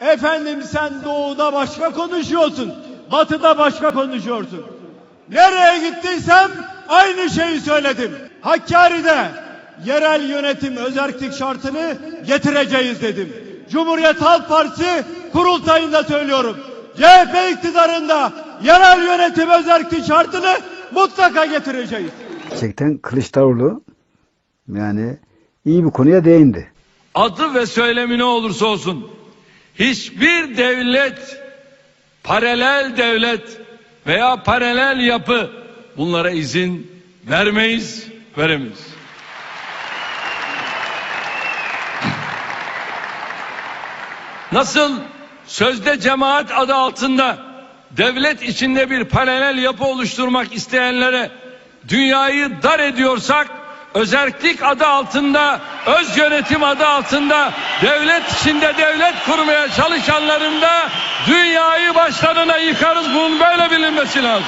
Efendim sen doğuda başka konuşuyorsun. Batıda başka konuşuyorsun. Nereye gittiysem aynı şeyi söyledim. Hakkari'de yerel yönetim özerklik şartını getireceğiz dedim. Cumhuriyet Halk Partisi kurultayında söylüyorum. CHP iktidarında yerel yönetim özerklik şartını mutlaka getireceğiz. Gerçekten Kılıçdaroğlu yani iyi bir konuya değindi. adı ve söylemi ne olursa olsun hiçbir devlet paralel devlet veya paralel yapı bunlara izin vermeyiz, veremeyiz. Nasıl sözde cemaat adı altında devlet içinde bir paralel yapı oluşturmak isteyenlere dünyayı dar ediyorsak özerklik adı altında öz yönetim adı altında devlet içinde devlet kurmaya çalışanların da dünyayı başlarına yıkarız bunun böyle bilinmesi lazım.